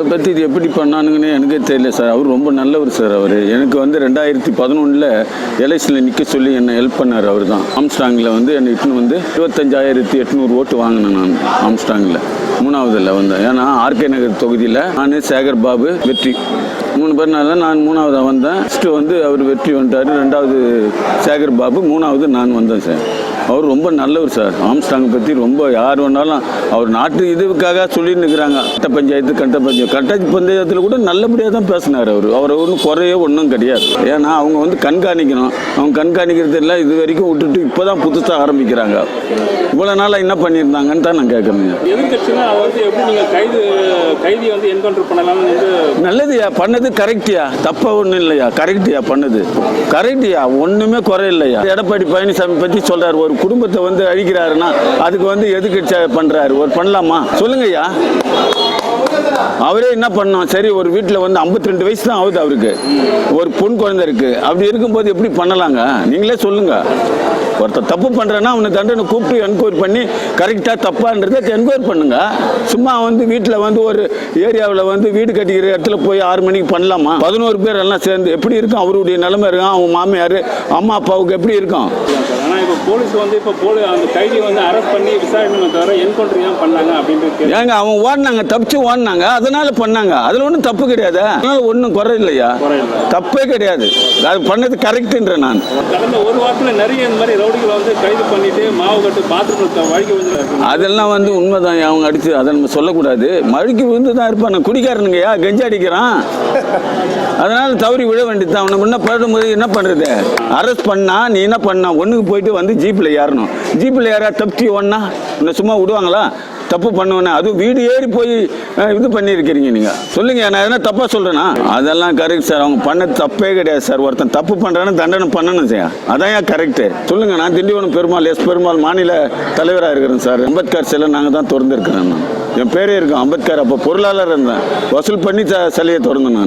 அதை பற்றி இது எப்படி பண்ணானுங்கன்னு எனக்கே தெரியல சார். அவர் ரொம்ப நல்லவர் சார் அவர். எனக்கு வந்து ரெண்டாயிரத்தி பதினொன்றில் எலெக்ஷனில் நிற்க சொல்லி என்னை ஹெல்ப் பண்ணார் அவர் தான். ஆம்ஸ்டாங்கில் வந்து என்னை இட்டுன்னு வந்து இருபத்தஞ்சாயிரத்தி எட்நூறு ஓட்டு வாங்கினேன் நான் ஆம்ஸ்டாங்கில். மூணாவதில் வந்தேன் ஏன்னா ஆர்கே நகர் தொகுதியில் நான் சேகர் பாபு வெற்றி. மூணு பேர்னால நான் மூணாவதாக வந்தேன். ஃபஸ்ட்டு வந்து அவர் வெற்றி வந்துட்டார். ரெண்டாவது சேகர் பாபு மூணாவது நான் வந்தேன் சார். அவர் ரொம்ப நல்லவர் சார். ஆம்ஸ்டாங்கை பற்றி ரொம்ப யார் வேணாலும் அவர் நாட்டு இதுக்காக சொல்லிட்டு இருக்கிறாங்க. கட்ட பஞ்சாயத்து கண்ட பஞ்சாயத்து. கட்ட பஞ்சாயத்தில் கூட நல்லபடியாக தான் பேசினார் அவர். அவர் ஒன்றும் குறைய ஒன்றும் கிடையாது. ஏன்னா அவங்க வந்து கண்காணிக்கணும். அவங்க கண்காணிக்கிறது எல்லாம் இது வரைக்கும் விட்டுட்டு இப்போ தான் புதுசாக ஆரம்பிக்கிறாங்க. இவ்வளோ நாளாக என்ன பண்ணியிருந்தாங்கன்னு தான் நான் கேட்குறேங்க நல்லதுயா? பண்ணது கரெக்டியா தப்பா ஒன்றும் இல்லையா? கரெக்டியா பண்ணது. கரெக்டியா ஒன்றுமே குறை இல்லையா எடப்பாடி பழனிசாமி பற்றி சொல்றாரு. ஒரு குடும்பத்தை வந்து அழிக்கிறாருன்னா அதுக்கு வந்து எதுக்கு பண்றாரு. ஒரு பண்ணலாமா? சொல்லுங்கய்யா. அவரே என்ன பண்ணோம் சரி ஒரு வீட்டில் வந்து 52 ரெண்டு வயசு தான் ஆகுது அவருக்கு. ஒரு பொன் குழந்தை இருக்கு. அப்படி இருக்கும்போது எப்படி பண்ணலாங்க? நீங்களே சொல்லுங்க. ஒருத்தர் தப்பு பண்ணுறேன்னா அவனை தண்டனை கூப்பிட்டு என்கொயரி பண்ணி கரெக்டாக தப்பான்றதை என்கொயரி பண்ணுங்க. சும்மா வந்து வீட்டில் வந்து ஒரு ஏரியாவில் வந்து வீடு கட்டிக்கிற இடத்துல போய் ஆறு மணிக்கு பண்ணலாமா? பதினோரு பேர் எல்லாம் சேர்ந்து எப்படி இருக்கும்? அவருடைய நிலைமை இருக்கும். அவங்க மாமியார் அம்மா அப்பாவுக்கு எப்படி இருக்கும்? போலீஸ் வந்து இப்போ போலி அந்த கைதியை வந்து அரெஸ்ட் பண்ணி விசாரணை தவிர என்கவுண்டர் ஏன் பண்ணாங்க அப்படின்றது கேள்வி. ஏங்க அவங்க ஓடினாங்க தப்பிச்சு ஓடினாங்க. அதனால பண்ணாங்க. அதில் ஒன்றும் தப்பு கிடையாது. அதனால ஒன்றும் குறை இல்லையா. தப்பே கிடையாது. அது பண்ணது கரெக்டுன்ற நான். கடந்த ஒரு வாரத்தில் நிறைய இந்த மாதிரி ரவுடிகளை வந்து கைது பண்ணிட்டு மாவு கட்டு பாத்ரூம் வழிக்கு வந்து அதெல்லாம் வந்து உண்மைதான். அவங்க அடிச்சு அதை நம்ம சொல்லக்கூடாது. மழைக்கு விழுந்து தான் இருப்பான். குடிக்காரனுங்கய்யா கெஞ்சி அடிக்கிறான். அதனால தவறி விழ வேண்டியது அவனை முன்ன போது என்ன பண்ணுறது அரெஸ்ட் பண்ணா நீ என்ன பண்ணா? ஒன்றுக்கு போயிட்டு வந்து வந்து ஜீப்பில் ஏறணும். ஜீப்பில் ஏறா தப்தி ஒன்னா இன்னும் சும்மா விடுவாங்களா? தப்பு பண்ணுவேனே? அதுவும் வீடு ஏறி போய் இது பண்ணியிருக்கிறீங்க நீங்கள் சொல்லுங்க நான் எதனா தப்பாக சொல்கிறேன்னா அதெல்லாம் கரெக்ட் சார் அவங்க பண்ண தப்பே கிடையாது சார் ஒருத்தன் தப்பு பண்ணுறான்னு தண்டனை பண்ணணும் சார் அதான் ஏன் கரெக்டு சொல்லுங்க நான் திண்டிவனம் பெருமாள் எஸ் பெருமாள் மாநில தலைவராக இருக்கிறேன் சார் அம்பேத்கர் சிலை நாங்கள் தான் திறந்துருக்கிறேன் என் பேரே இருக்கும் அம்பேத்கர். அப்போ பொருளாளர் இருந்தேன். வசூல் பண்ணி சிலையை திறந்தேன் நான்.